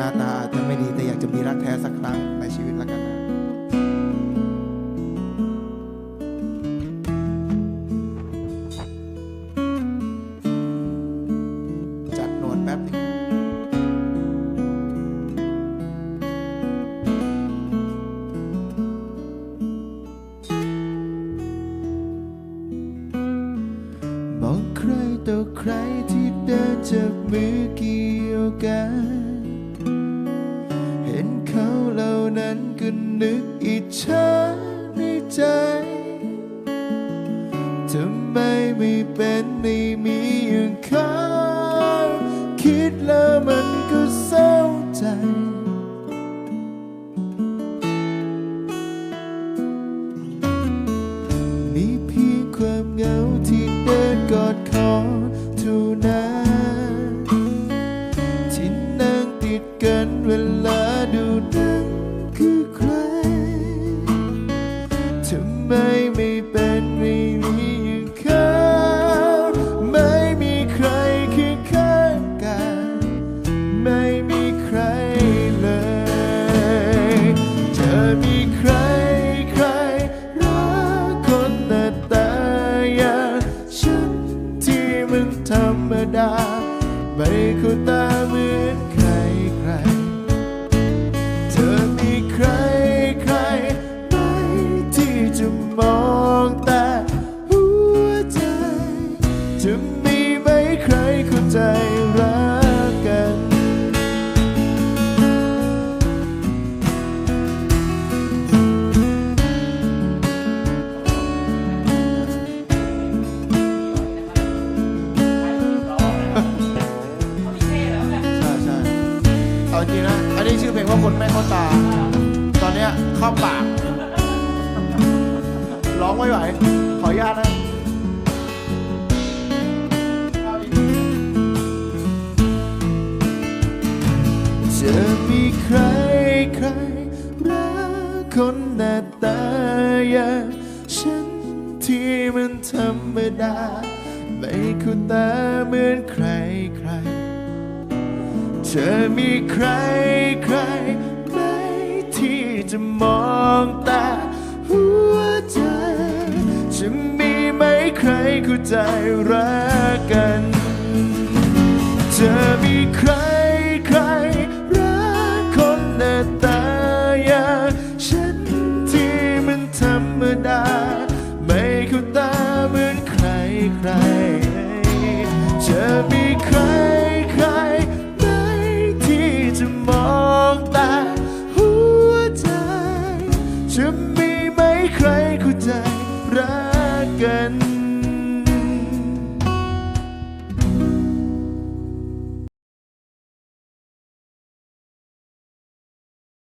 น้าตาอาจจะไม่ดีแต่อยากจะมีรักแท้สักครั้งในชีวิตและกันนะจัดหนวดแป๊บนึงมองใครต่อใครที่เดินจับมือเกี่ยวกัน ก็นึกอิจฉาในใจทำไมไม่เป็นไม่มีอย่างเขาคิดแล้วมันก็เศร้าใจมีเพียงความเหงาที่เดินกอดคอเท่านั้นที่นั่งติดกันเวลา ทำไมไม่เป็นไม่มีอย่างเขาไม่มีใครคือข้างกายไม่มีใครเลยจะมีใครใครรักคนหน้าตาอย่างฉันที่มันธรรมดา ไม่เข้าตาเหมือน อันนี้ชื่อเพลงว่าคนไม่เข้าตา ตอนเนี้ยเข้าปาก ร้องไม่ไหว ขออนุญาตนะจะมีใครใครรักคนหน้าตาอย่างฉันที่มันธรรมดา ไม่คุ้นตาเหมือนใครใคร ธอมีใครใครไหมที่จะมองตาหัวใจ จะมีไหมใครเข้าใจรัก ใครเข้าใจรักกัน